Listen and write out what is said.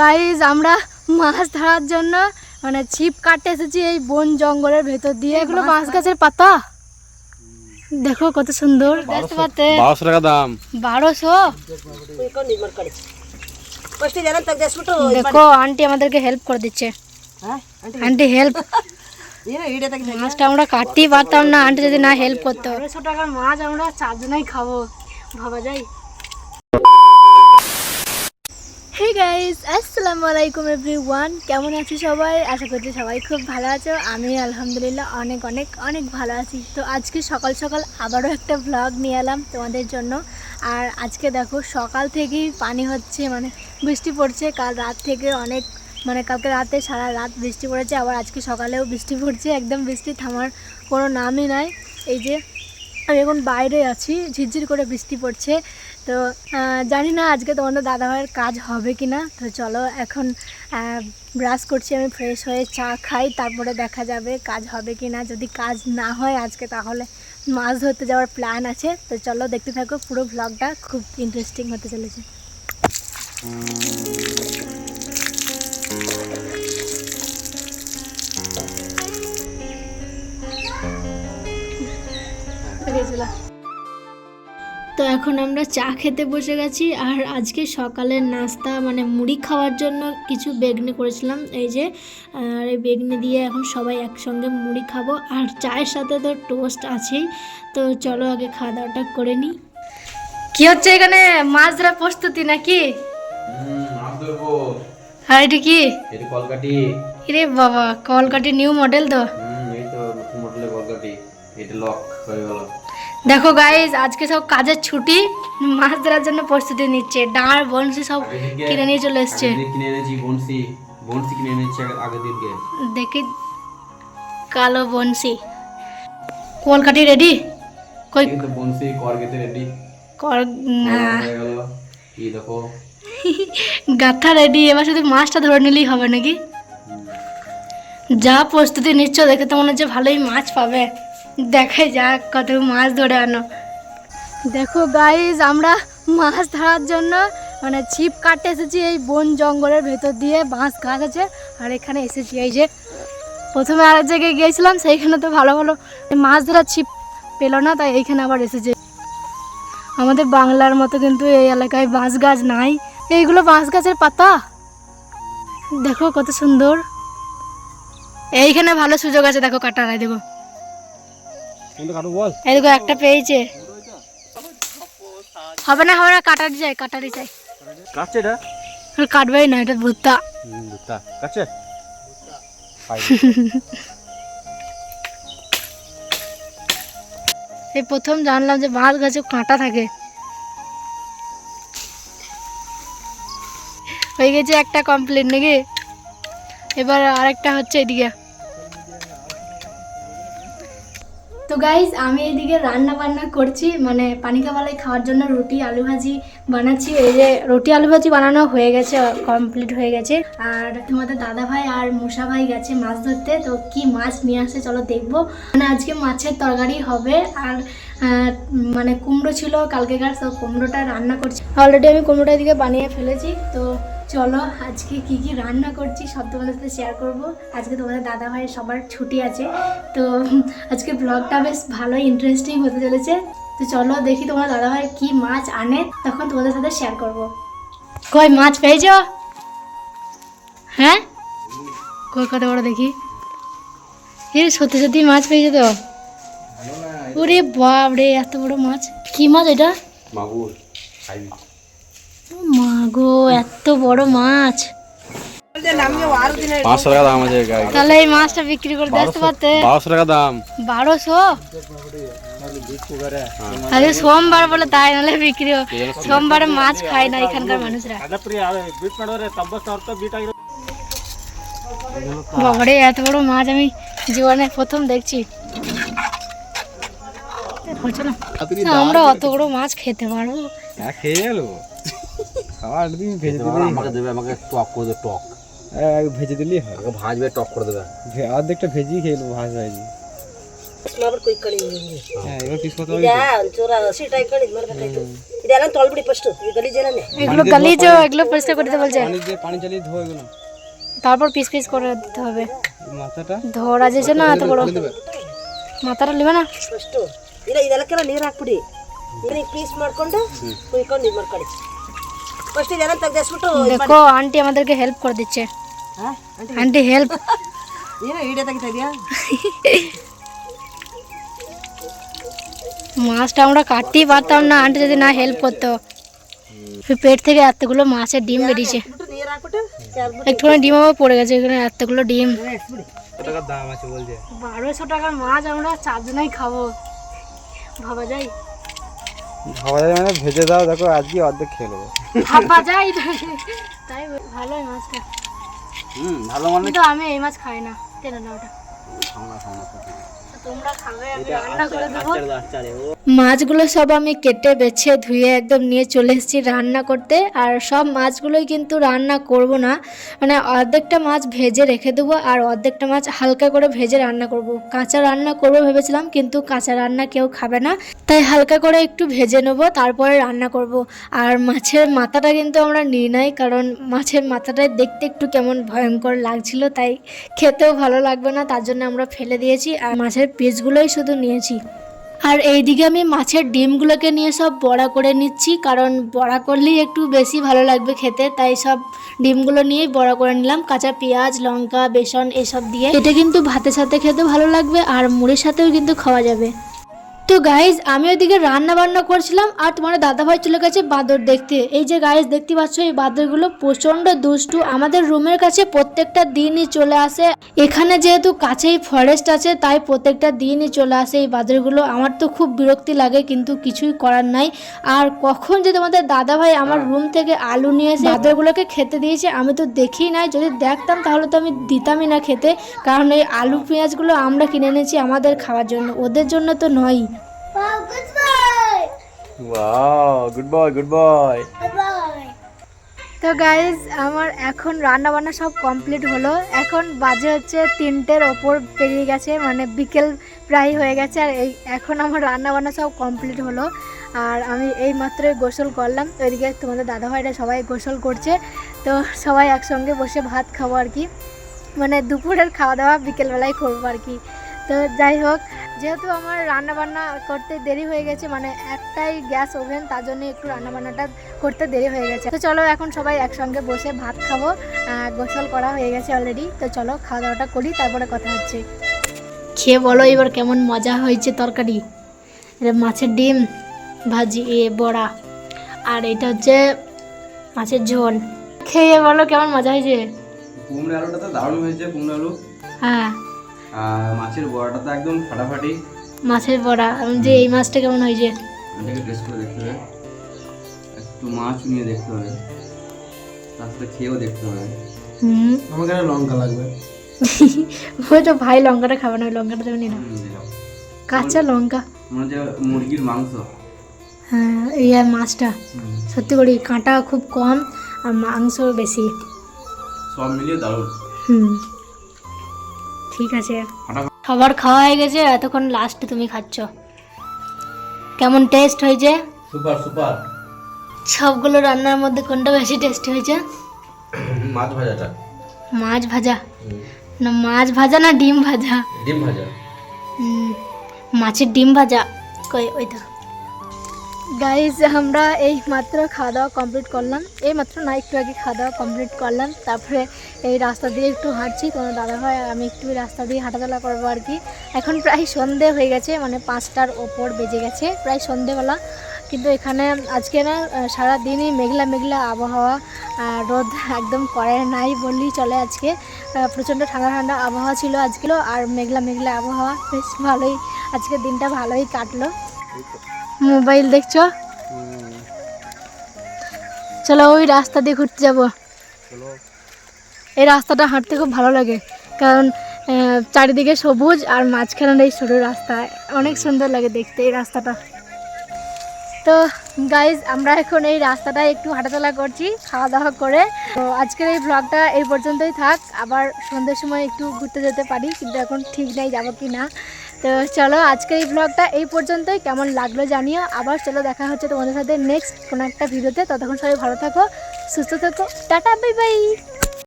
Guys আমরা মাছ ধরার জন্য মানে ছিপ কাটতে এসেছি এই বন জঙ্গলের ভেতর দিয়ে। এগুলো বাঁশ গাছের পাতা। দেখো কত সুন্দর। দেখতে পাতে বারোশো টাকা দাম। বারোশো? দেখো আন্টি আমাদেরকে হেল্প করে দিচ্ছে। আন্টি হেল্প মাছটা আমরা কাটতেই পারতাম না। আন্টি যদি না হেল্প করতো। বারোশো টাকার মাছ আমরা চারজনাই খাব। ভাবা যায়। হে গাইস আসসালামু আলাইকুম এভরিওয়ান কেমন আছো সবাই? আশা করছি সবাই খুব ভালো আছো। আমি আলহামদুলিল্লাহ অনেক অনেক অনেক ভালো আছি। তো আজকে সকাল সকাল আবারও একটা ভ্লগ নিয়ে এলাম তোমাদের জন্য। আর আজকে দেখো, সকাল থেকেই পানি হচ্ছে মানে বৃষ্টি পড়ছে। কাল রাত থেকে অনেক মানে কালকে রাতে সারা রাত বৃষ্টি পড়েছে। আবার আজকে সকালেও বৃষ্টি পড়ছে। একদম বৃষ্টি থামার কোনো নামই নাই। এই যে আমি এখন বাইরে আছি, ঝিরঝির করে বৃষ্টি পড়ছে। তো জানি না আজকে তোমাদের দাদাভাইয়ের কাজ হবে কি না তো চলো এখন ব্রাশ করছি আমি ফ্রেশ হয়ে চা খাই, তারপরে দেখা যাবে কাজ হবে কি না যদি কাজ না হয় আজকে, তাহলে মাছ ধরতে যাওয়ার প্ল্যান আছে। তো চলো দেখতে থাকো, পুরো ভ্লগটা খুব ইন্টারেস্টিং হতে চলেছে। এখন আমরা চা খেতে বসে গেছি আর আজকে সকালের নাস্তা মানে মুড়ি খাওয়ার জন্য কিছু বেগনি করেছিলাম। এই যে আর এই বেগনি দিয়ে এখন সবাই একসঙ্গে মুড়ি খাব। আর চায়ের সাথে তো টোস্ট আছেই। তো চলো আগে খাওয়া দাওয়াটা করে নিই। কি হচ্ছে এখানে? মাছ ধরা প্রস্তুতি নাকি? আর এটা কি? কলকাটি রে বাবা কলকাটি নিউ মডেল তো? এই তো নতুন মডেলের কলকাটি এটা লক হয়ে গেল। দেখো গাইজ আজকে সব কাজের ছুটি মাছ ধরার জন্য প্রস্তুতি নিচ্ছে ডাঁড় বনসি সব কিনে নিয়ে চলে এসছে। কিনে এনেছি বনসি বনসি কিনে এনেছি আগে- দিনকে। দেখি কালো বনসি। কলকাটি রেডি কই বনসি করগেতে রেডি কর এই দেখো। গাথা রেডি এবার শুধু মাছটা ধরে নিলেই হবে নাকি? যা প্রস্তুতি নিচ্ছ দেখে তো মনে হচ্ছে ভালোই মাছ পাবে। দেখে যাক কত মাছ ধরে আনো। দেখো গাইজ আমরা মাছ ধরার জন্য মানে ছিপ কাটতে এসেছি এই বন জঙ্গলের ভেতর দিয়ে, বাঁশ গাছ আছে, আর এখানে এসেছি এই যে। প্রথমে আরেক জায়গায় গিয়েছিলাম, সেইখানে তো ভালো ভালো মাছ ধরার ছিপ পেল না, তাই এইখানে আবার এসেছে। আমাদের বাংলার মতো কিন্তু এই এলাকায় বাঁশ গাছ নাই। এইগুলো বাঁশ গাছের পাতা? দেখো কত সুন্দর। এইখানে ভালো সুযোগ আছে, দেখো কাটার এই দেখো। এই দেখো একটা পেয়েছে। হবে না হবে না কাটারি যায় কাটারি যায় কাটছে এটা? কাটবেই না এটা ভুত্তা কাটছে? এই প্রথম জানলাম যে বাঁশ গাছে কাঁটা থাকে। হয়ে গেছে একটা কমপ্লিট নাকি? এবার আরেকটা হচ্ছে এদিকে। তো গাইজ আমি এদিকে রান্না বান্না করছি মানে পানিকাবালাই খাওয়ার জন্য রুটি, আলু ভাজি বানাচ্ছি। এই যে রুটি, আলু ভাজি বানানো হয়ে গেছে কমপ্লিট হয়ে গেছে। আর তোমাদের দাদা ভাই আর মুসা ভাই গেছে মাছ ধরতে, তো কি মাছ নিয়ে আসে চলো দেখব। মানে আজকে মাছের তরকারি হবে, আর মানে কুমড়ো ছিল কালকেকার সব কুমড়োটা রান্না করছি। অলরেডি আমি কুমড়োটা এদিকে বানিয়ে ফেলেছি, তো চলো আজকে কি কি রান্না করছি সব তোমাদের সাথে শেয়ার করব। আজকে তোমাদের দাদা ভাইয়ের সবার ছুটি আছে তো আজকে ব্লগটা বেশ ভালোই ইন্টারেস্টিং হতে চলেছে। তো চলো দেখি তোমার দাদা ভাই কি মাছ আনে তখন তোমাদের সাথে শেয়ার করব। কই মাছ পেয়েছ? হ্যাঁ? কই কত বড় দেখি। এ সত্যি সত্যি মাছ পেয়েছ তো? ওরে বাপ রে এত বড় মাছ। কি মাছ এটা? মাগুর মা গো এত বড় মাছ। পাঁচশো টাকা দাম আছে তাহলে এই মাছটা বিক্রি করে দেখতে পারতে? বারোশো টাকা দাম। বারোশো? আরে সোমবার বলে তাই নাহলে বিক্রি। সোমবারে মাছ খায় না এখানকার মানুষরা। বাবারে এত বড় মাছ আমি জীবনে প্রথম দেখছি। না, আমরা অত বড় মাছ খেতে পারব হ্যাঁ খেয়ে গেল খাবার তুমি ভেজে দিলেই আমাকে দেবে আমাকে টক করে দেবে টক হ্যাঁ, ভেজে দিলেই হয় আমাকে ভাজবে টক করে দেবে ভে- অর্ধেকটা ভেজেই খেয়ে নেবো ভাজ ভাজি ಮಾಡ್ಬಿಟ್ಟು ಕುಯ್ ಕಳಿದ್ವಿ হ্যাঁ এবার পিস করতে ಇದ ಒಂಚೂರ ಹಸಿ ಟೈಪ್ ಕಳಿದ್ ಮಾಡ್ಬೇಕಾಯ್ತು ಇದೆಲ್ಲ ತೊಳ್ಬಿಡಿ ಫಸ್ಟ್ ಈ ಗಲೀಜೇನೇ এগুলো গালিজ এগুলো পরিষ্কার করে দিতে বলছে পানি দিয়ে পানি চালিয়ে ধোয়া এগুলো তারপর পিস পিস করে দিতে হবে এই মাথাটা ধরা যেছে না এত বড় মাথাটা নেবে না ಫಸ್ಟು ಇಲ್ಲ ಇದೆಲ್ಲಕ್ಕೆಲ್ಲ ನೀರು ಹಾಕ್ಬಿಡಿ ನೀರಿಗೆ ಪೀಸ್ ಮಾಡ್ಕೊಂಡು ಕುಯ್ಕೊಂಡು ಇದು ಮಾಡ್ಕೊಳ್ಳಿ ಫಸ್ಟ್ ಇದೆಲ್ಲ ತೆಗ್ದಿಸ್ಬಿಟ್ಟು দেখো আন্টি আমাদেরকে হেল্প করে দিচ্ছে। আন্টি হেল্প মাছটা আমরা কাটতেই পারতাম না আন্টি যদি না হেল্প করতো। পেট থেকে এতগুলো মাছের ডিম বেরিয়েছে। একটুখানি ডিম আমার পড়ে গেছে এখানে এতগুলো ডিম। বারোশো টাকার মাছ আমরা চারজনাই খাব। ভাবা যায়? ভাবা যায় মানে ভেজে দাও দেখো আজকে অর্ধেক খেয়ে নেব। ভাবা যায় তাই এই মাছটা। হুম ভালো মানে কিন্তু আমি এই মাছ খাই না। টেনে না ওটা তোমরা খাবে আমি রান্না করে দেবো। মাছগুলো সব আমি কেটে বেছে ধুয়ে একদম নিয়ে চলে এসেছি রান্না করতে। আর সব মাছগুলোই কিন্তু রান্না করব না। মানে অর্ধেকটা মাছ ভেজে রেখে দেবো আর অর্ধেকটা মাছ হালকা করে ভেজে রান্না করব। কাঁচা রান্না করব ভেবেছিলাম কিন্তু কাঁচা রান্না কেউ খাবে না। তাই হালকা করে একটু ভেজে নেব তারপরে রান্না করব। আর মাছের মাথাটা কিন্তু আমরা নিই নাই কারণ মাছের মাথাটা দেখতে একটু কেমন ভয়ঙ্কর লাগছিল তাই খেতেও ভালো লাগবে না তার জন্য আমরা ফেলে দিয়েছি। আর মাছের পিসগুলোই শুধু নিয়েছি। আর এইদিকে আমি মাছের ডিমগুলোকে নিয়ে সব বড়া করে নিচ্ছি, কারণ বড়া করলেই একটু বেশি ভালো লাগবে খেতে, তাই সব ডিমগুলো নিয়েই বড়া করে নিলাম। কাঁচা পেঁয়াজ, লঙ্কা, বেসন, এসব দিয়ে। এটা কিন্তু ভাতের সাথে খেতে ভালো লাগবে, আর মুড়ির সাথেও কিন্তু খাওয়া যাবে। তো গাইজ আমি ওইদিকে রান্না বান্না করছিলাম আর তোমার দাদাভাই চলে গেছে বাঁদর দেখতে। এই যে গাইজ দেখতে পাচ্ছ এই বাঁদরগুলো প্রচণ্ড দুষ্টু। আমাদের রুমের কাছে প্রত্যেকটা দিনই চলে আসে। এখানে যেহেতু কাছেই ফরেস্ট আছে তাই প্রত্যেকটা দিনই চলে আসে এই বাঁদরগুলো। আমার তো খুব বিরক্তি লাগে কিন্তু কিছুই করার নাই। আর কখন যে তোমাদের দাদাভাই আমার রুম থেকে আলু নিয়ে এসে বাঁদরগুলোকে খেতে দিয়েছে আমি তো দেখি নাই। যদি দেখতাম তাহলে তো আমি দিতামই না খেতে। কারণ এই আলু পেঁয়াজগুলো আমরা কিনে এনেছি আমাদের খাওয়ার জন্য। ওদের জন্য তো নয়ই wow good boy good boy তো গাইজ আমার এখন রান্না বান্না সব কমপ্লিট হলো। এখন বাজে হচ্ছে তিনটের ওপর পেরিয়ে গেছে মানে বিকেল প্রায় হয়ে গেছে আর এই এখন আমার রান্না বান্না সব কমপ্লিট হলো। আর আমি এই মাত্রই গোসল করলাম। তো এদিকে তোমাদের দাদাভাইরা সবাই গোসল করছে। তো সবাই একসঙ্গে বসে ভাত খাব আর কি। মানে দুপুরের খাওয়া দাওয়া বিকেলবেলায় করব আর কি। তো যাই হোক যেহেতু আমার রান্না বান্না করতে দেরি হয়ে গেছে মানে একটাই গ্যাস ওভেন তার জন্য একটু রান্না বান্নাটা করতে দেরি হয়ে গেছে। তো চলো এখন সবাই একসঙ্গে বসে ভাত খাব। গোসল করা হয়ে গেছে অলরেডি তো চলো খাওয়া দাওয়াটা করি তারপরে কথা হচ্ছে। খেয়ে বলো এবার কেমন মজা হয়েছে তরকারি। এটা মাছের ডিম ভাজি এ বড়া। আর এটা হচ্ছে মাছের ঝোল। খেয়ে বলো কেমন মজা হয়েছে? কুমড়ো আলুটা তো দারুণ হয়েছে কুমড়ো আলু। হ্যাঁ। মাছের বড়াটা তো একদম ফাটাফাটি। মাছের বড়া আমি যে এই মাছটা কেমন হয়েছে এটাকে টেস্ট করে দেখতে হবে। একটু মাছ নিয়ে দেখতে হবে। তার সাথে খেয়েও দেখতে হবে। হুম। আমাকে লঙ্কা লাগবে। ওই তো ভাই লঙ্কাটা খাবে না ওই লঙ্কাটা তুমি দিলাম। কাঁচা লঙ্কা। মনে হচ্ছে মুরগির মাংস। হ্যাঁ এই আর মাছটা। সত্যি করি কাঁটা খুব কম আর মাংস বেশি। সব মিলিয়ে দারুণ। হুম। ঠিক আছে। সবার খাওয়া হয়ে গেছে এতক্ষণ লাস্টে তুমি খাচ্ছ। কেমন টেস্ট হয়েছে? Super super. সবগুলো রান্নার মধ্যে কোনটা বেশি টেস্ট হয়েছে? মাছ ভাজাটা। মাছ ভাজা? না মাছ ভাজা না ডিম ভাজা? ডিম ভাজা। হুম, মাছের ডিম ভাজা। কই ওই তো। গাইজ আমরা এই মাত্র খাওয়া দাওয়া কমপ্লিট করলাম। এই মাত্র না, একটু আগে খাওয়া দাওয়া কমপ্লিট করলাম। তারপরে এই রাস্তা দিয়ে একটু হাঁটছি। তোমার দাদা ভাই আমি একটু রাস্তা দিয়ে হাঁটাচলা করব আর কি। এখন প্রায় সন্ধে হয়ে গেছে মানে পাঁচটার ওপর বেজে গেছে, প্রায় সন্ধেবেলা। কিন্তু এখানে আজকে না সারাদিনই মেঘলা মেঘলা আবহাওয়া রোদ একদম করে নাই বললেই চলে আজকে। প্রচণ্ড ঠান্ডা ঠান্ডা আবহাওয়া ছিল আজকেও, আর মেঘলা মেঘলা আবহাওয়া। বেশ ভালোই, আজকের দিনটা ভালোই কাটলো। মোবাইল দেখছ? চলো ওই রাস্তা দিয়ে ঘুরতে যাব। এই রাস্তাটা হাঁটতে খুব ভালো লাগে। কারণ চারিদিকে সবুজ আর মাঝখানের এই সরু রাস্তা অনেক সুন্দর লাগে দেখতে এই রাস্তাটা। তো গাইজ আমরা এখন এই রাস্তাটায় একটু হাঁটাচলা করছি খাওয়া দাওয়া করে। তো আজকের এই ব্লগটা এই পর্যন্তই থাক। আবার সন্ধ্যের সময় একটু ঘুরতে যেতে পারি কিন্তু এখন ঠিক নেই যাব কি না তো চলো আজকের এই ব্লগটা এই পর্যন্তই। কেমন লাগল জানিও। আবার চলো দেখা হচ্ছে তোমাদের সাথে নেক্সট কোনো একটা ভিডিওতে ততক্ষণ সবাই ভালো থাকো, সুস্থ থাকো। Tata bye bye